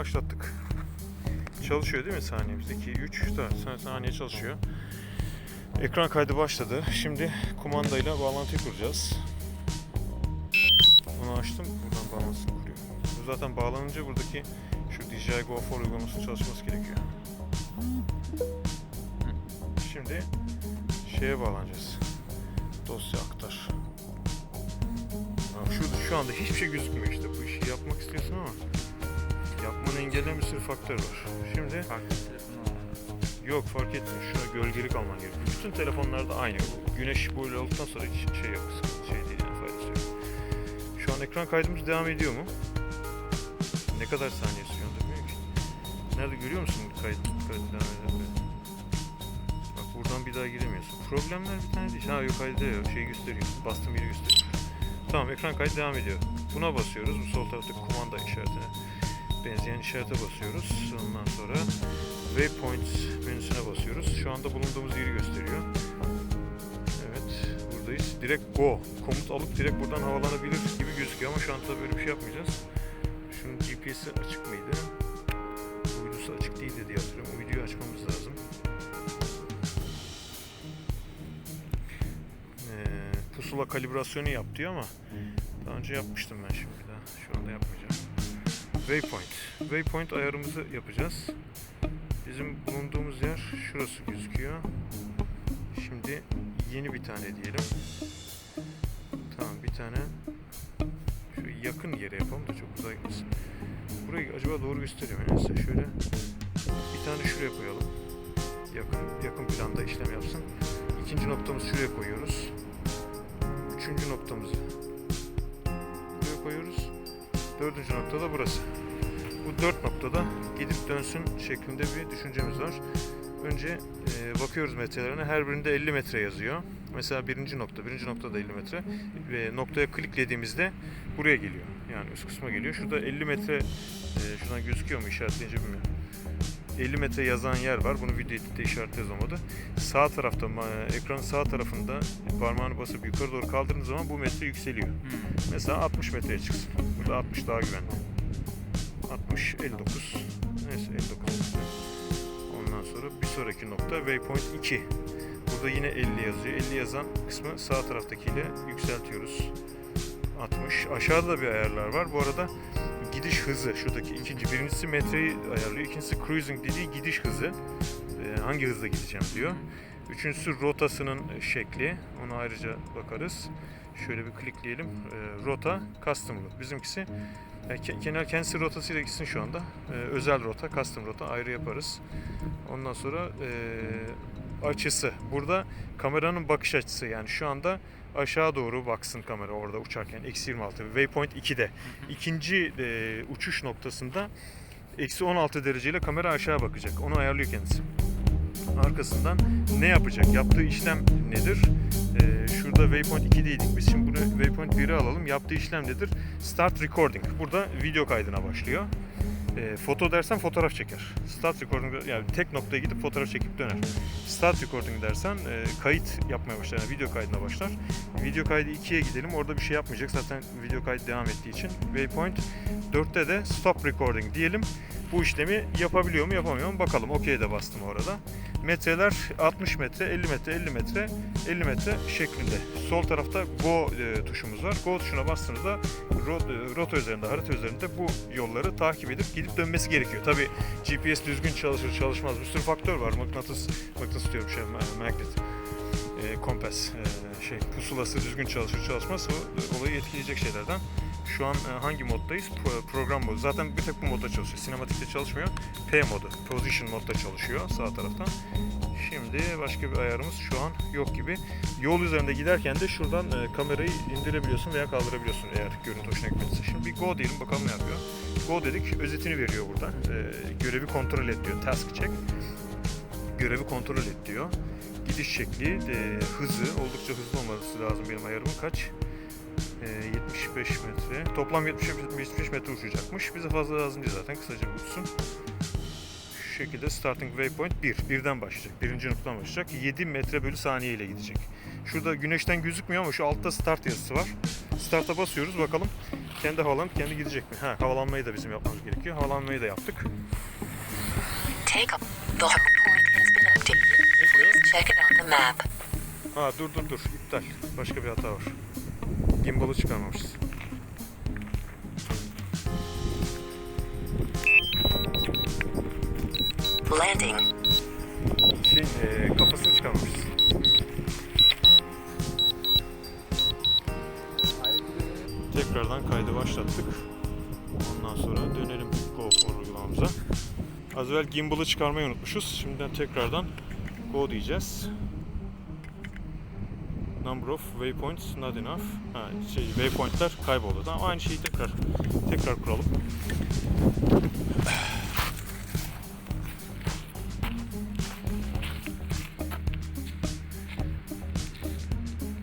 başlattık. Çalışıyor değil mi saniyemiz? 2, 3, 4 saniye çalışıyor. Ekran kaydı başladı. Şimdi kumandayla bağlantıyı kuracağız. Bunu açtım. Buradan bağlantısını kuruyor. Bu zaten bağlanınca buradaki şu DJI Go 4 uygulaması çalışması gerekiyor. Şimdi şeye bağlanacağız. Dosya aktar. Ha, Şu, şu anda hiçbir şey gözükmüyor işte. Bu işi yapmak istiyorsun ama yapmanı engelleyen bir sürü faktör var. Şimdi Farklı yok fark etmiyor. Şuna gölgelik alman gerekiyor. Bütün telefonlarda aynı. Güneş böyle olduktan sonra hiç şey yok. Şey değil yani faydası yok. Şu an ekran kaydımız devam ediyor mu? Ne kadar saniye sürüyor bilmiyorum ki. Nerede görüyor musun kayıt, kayıt devam eden? Bak buradan bir daha giremiyorsun. Problemler bir tane değil. Ha yok kaydı yok. Şey gösteriyor. Bastığım yeri gösteriyor. Tamam ekran kaydı devam ediyor. Buna basıyoruz. Bu sol taraftaki kumanda işaretine benzeyen işarete basıyoruz. Ondan sonra Waypoints menüsüne basıyoruz. Şu anda bulunduğumuz yeri gösteriyor. Evet, buradayız. Direkt go. Komut alıp direkt buradan havalanabilir gibi gözüküyor ama şu anda böyle bir şey yapmayacağız. Şunun GPS'i açık mıydı? Uydusu açık değildi diye hatırlıyorum. Uyduyu açmamız lazım. Ee, pusula kalibrasyonu yap diyor ama daha önce yapmıştım ben şimdi daha. Şu anda yapmayacağım. Waypoint. Waypoint ayarımızı yapacağız. Bizim bulunduğumuz yer şurası gözüküyor. Şimdi yeni bir tane diyelim. Tamam bir tane şu yakın yere yapalım da çok uzağa gitmesin. Burayı acaba doğru gösteriyor mu? Neyse şöyle bir tane şuraya koyalım. Yakın yakın planda işlem yapsın. İkinci noktamızı şuraya koyuyoruz. Üçüncü noktamızı. Dördüncü nokta da burası. Bu dört noktada gidip dönsün şeklinde bir düşüncemiz var. Önce e, bakıyoruz metrelerine. Her birinde 50 metre yazıyor. Mesela birinci nokta, birinci nokta da 50 metre. Ve noktaya kliklediğimizde buraya geliyor. Yani üst kısma geliyor. Şurada 50 metre, e, şuradan gözüküyor mu işaretleyince bilmiyorum. 50 metre yazan yer var. Bunu video editte işaretleriz olmadı. Sağ tarafta, ekranın sağ tarafında parmağını basıp yukarı doğru kaldırdığınız zaman bu metre yükseliyor. Hmm. Mesela 60 metreye çıksın. Burada 60 daha güvenli. 60, 59. Neyse 59 metre. Ondan sonra bir sonraki nokta waypoint 2. Burada yine 50 yazıyor. 50 yazan kısmı sağ taraftakiyle yükseltiyoruz. 60. Aşağıda da bir ayarlar var. Bu arada gidiş hızı şuradaki ikinci. Birincisi metreyi ayarlıyor. İkincisi cruising dediği gidiş hızı. Ee, hangi hızla gideceğim diyor. Üçüncüsü rotasının şekli. Ona ayrıca bakarız. Şöyle bir klikleyelim. Ee, rota, custom route. Bizimkisi e, ke- kenar kendisi rotasıyla gitsin şu anda. Ee, özel rota, custom rota ayrı yaparız. Ondan sonra e, açısı. Burada kameranın bakış açısı yani şu anda aşağı doğru baksın kamera orada uçarken. Eksi 26. Waypoint 2'de. İkinci e, uçuş noktasında eksi 16 dereceyle kamera aşağı bakacak. Onu ayarlıyor kendisi. Arkasından ne yapacak? Yaptığı işlem nedir? Ee, şurada waypoint 2'deydik. Biz şimdi bunu waypoint 1'e alalım. Yaptığı işlem nedir? Start recording. Burada video kaydına başlıyor. Ee, foto dersen fotoğraf çeker. Start recording yani tek noktaya gidip fotoğraf çekip döner. Start recording dersen e, kayıt yapmaya başlar. Yani video kaydına başlar. Video kaydı 2'ye gidelim. Orada bir şey yapmayacak. Zaten video kaydı devam ettiği için. Waypoint 4'te de stop recording diyelim. Bu işlemi yapabiliyor mu yapamıyor mu bakalım. Okey de bastım orada. Metreler 60 metre, 50 metre, 50 metre, 50 metre şeklinde. Sol tarafta Go e, tuşumuz var. Go tuşuna bastığınızda e, rota üzerinde, harita üzerinde bu yolları takip edip gidip dönmesi gerekiyor. Tabi GPS düzgün çalışır çalışmaz bir sürü faktör var. Mıknatıs, mıknatıs diyorum şey, ma- magnet, e, kompas, e, şey pusulası düzgün çalışır çalışmaz o olayı etkileyecek şeylerden. Şu an e, hangi moddayız? Pro- program modu. Zaten bir tek bu modda çalışıyor. Sinematikte çalışmıyor. P modu. Position modda çalışıyor sağ taraftan. Şimdi başka bir ayarımız şu an yok gibi. Yol üzerinde giderken de şuradan e, kamerayı indirebiliyorsun veya kaldırabiliyorsun eğer görüntü hoşuna gitmediyse. Şimdi bir go diyelim bakalım ne yapıyor. Go dedik özetini veriyor burada. E, görevi kontrol et diyor. Task check. Görevi kontrol et diyor. Gidiş şekli, hızı oldukça hızlı olması lazım benim ayarımın kaç? E, 75 metre. Toplam 75, 75 metre uçacakmış. Bize fazla lazım değil zaten. Kısaca bir uçsun. Şu şekilde starting waypoint 1. Birden başlayacak. Birinci noktadan başlayacak. 7 metre bölü saniye ile gidecek. Şurada güneşten gözükmüyor ama şu altta start yazısı var. Start'a basıyoruz bakalım kendi havalanıp kendi gidecek mi? Ha havalanmayı da bizim yapmamız gerekiyor. Havalanmayı da yaptık. Take off. The waypoint has been updated. Please check it on the map. Ha dur dur dur iptal. Başka bir hata var. Gimbal'ı çıkarmamışız. Landing. Şey e, kafasını çıkarmamışız. Tekrardan kaydı başlattık. Ondan sonra dönelim GoPro uygulamamıza. Az evvel gimbal'ı çıkarmayı unutmuşuz. Şimdiden tekrardan Go diyeceğiz. Number of waypoints not enough. Ha, şey, waypointler kayboldu. Tamam aynı şeyi tekrar tekrar kuralım.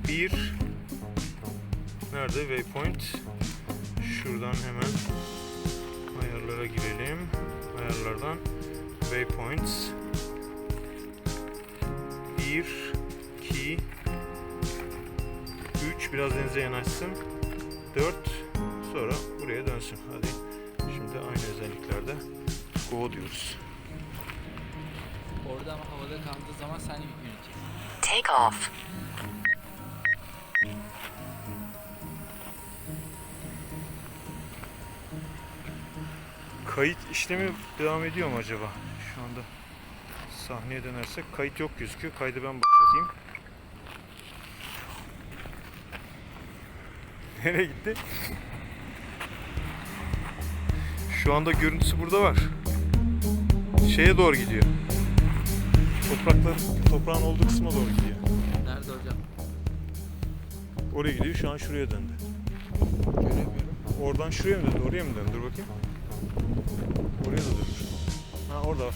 Bir Nerede waypoint? Şuradan hemen ayarlara girelim. Ayarlardan waypoints 1 2 3 biraz denize yanaşsın. 4 sonra buraya dönsün. Hadi. Şimdi aynı özelliklerde go diyoruz. Orada ama havada kaldığı zaman sen yöneteceksin. Take off. Kayıt işlemi devam ediyor mu acaba? Şu anda sahneye dönersek kayıt yok gözüküyor. Kaydı ben başlatayım. Nereye gitti? Şu anda görüntüsü burada var. Şeye doğru gidiyor. Toprakların, toprağın olduğu kısma doğru gidiyor. Nerede hocam? Oraya gidiyor. Şu an şuraya döndü. Göremiyorum. Oradan şuraya mı döndü? Oraya mı döndü? Dur bakayım. Oraya da dönmüş. Ha orada var.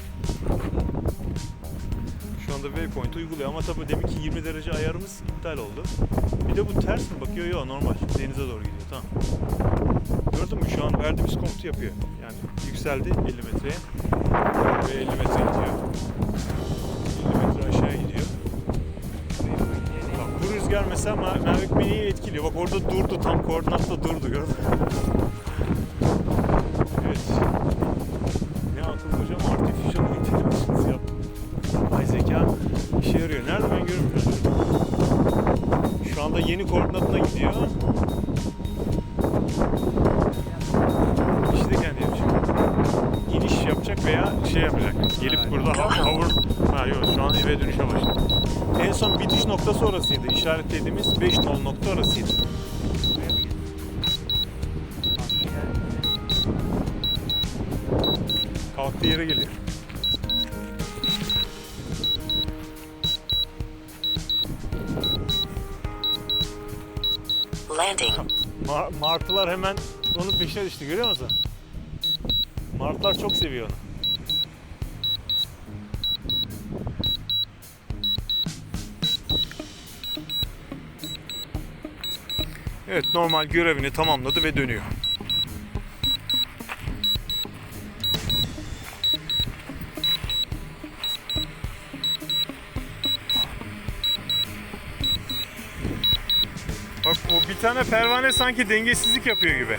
Şu anda waypoint uyguluyor ama tabii demek ki 20 derece ayarımız iptal oldu. Bir de bu ters mi bakıyor? Yok normal. Denize doğru gidiyor. Tamam. Gördün mü? Şu an verdiğimiz komutu yapıyor. Yani yükseldi 50 metreye ve 50 metre gidiyor. 50 metre aşağı gidiyor. Bak bu rüzgar mesela Ma- Mavic Mini'yi etkiliyor. Bak orada durdu. Tam koordinatta durdu. Gördün mü? Anda yeni koordinatına gidiyor. İşte kendi yapacak. İniş yapacak veya şey yapacak. Gelip burada hover... Ha yok şu an eve dönüşe başladı. En son bitiş noktası orasıydı. İşaretlediğimiz 5 nol nokta orasıydı. Kalktığı yere geliyor. Ma- martılar hemen onun peşine düştü görüyor musun? Martılar çok seviyor onu. Evet normal görevini tamamladı ve dönüyor. Bir tane pervane sanki dengesizlik yapıyor gibi.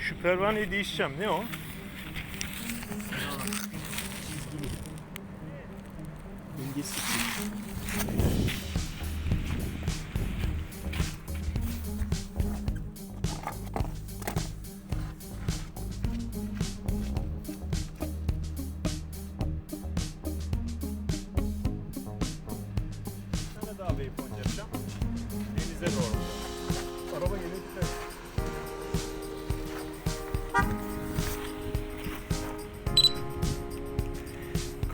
Şu pervaneyi değişeceğim. Ne o? Denize doğru. Araba geliyor et.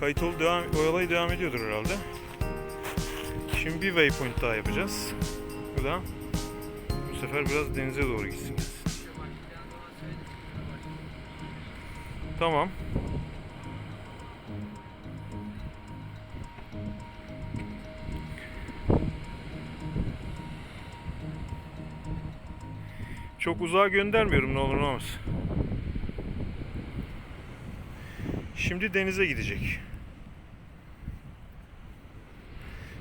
Kayıt ol devam, oyalayı devam ediyordur herhalde. Şimdi bir waypoint daha yapacağız. Bu da bu sefer biraz denize doğru gitsin. Tamam. Çok uzağa göndermiyorum ne olur ne olmaz. Şimdi denize gidecek.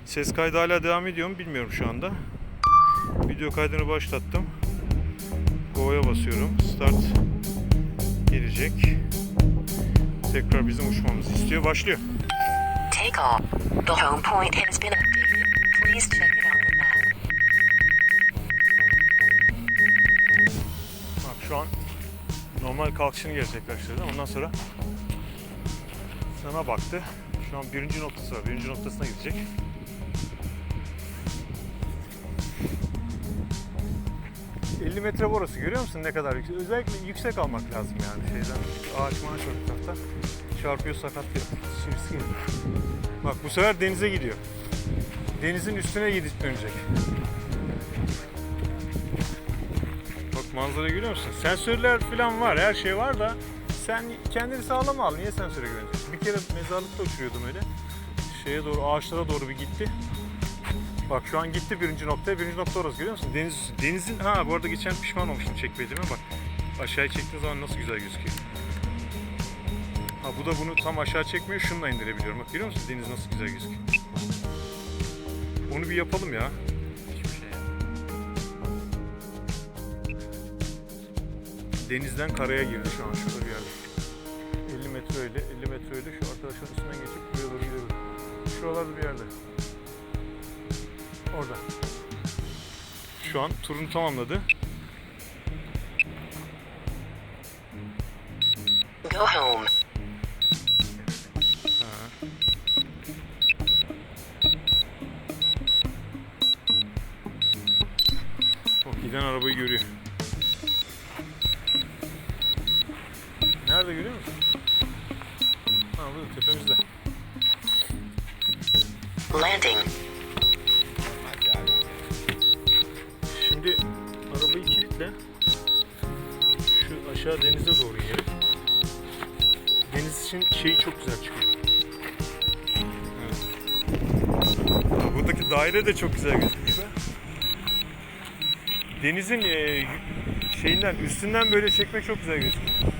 Ses kaydı hala devam ediyor mu bilmiyorum şu anda. Video kaydını başlattım. Go'ya basıyorum. Start gelecek. Tekrar bizim uçmamızı istiyor. Başlıyor. Take off. The home point has been updated. Please check it on şu an normal kalkışını gerçekleştirdi. Ondan sonra sana baktı. Şu an birinci noktası var. Birinci noktasına gidecek. ...50 metre orası görüyor musun ne kadar yüksek? Özellikle yüksek almak lazım yani şeyden. Ağaç maaş var etrafta. Çarpıyor. Sinirsi geliyor. Bak bu sefer denize gidiyor. Denizin üstüne gidip dönecek. Manzara görüyor musun? Sensörler falan var, her şey var da sen kendini sağlam al. Niye sensöre güveneceksin? Bir kere mezarlıkta uçuruyordum öyle. Şeye doğru, ağaçlara doğru bir gitti. Bak şu an gitti birinci noktaya. Birinci nokta orası görüyor musun? Deniz, denizin... Ha bu arada geçen pişman olmuştum çekmediğime bak. Aşağıya çektiğin zaman nasıl güzel gözüküyor. Ha bu da bunu tam aşağı çekmiyor. Şununla indirebiliyorum. Bak görüyor musun? Deniz nasıl güzel gözüküyor. Onu bir yapalım ya. Denizden karaya girdi şu an şurada bir yerde. 50 metre öyle, 50 metre öyle. Şu arkadaşların üstünden geçip buraya doğru gidiyoruz. Şuralarda bir yerde. Orada. Şu an turunu tamamladı. Go home. Burada tepemizde. Landing. Şimdi arabayı kilitle. Şu aşağı denize doğru inelim. Deniz için şeyi çok güzel çıkıyor. Evet. Buradaki daire de çok güzel gözüküyor. Denizin e, şeyinden üstünden böyle çekmek çok güzel gözüküyor.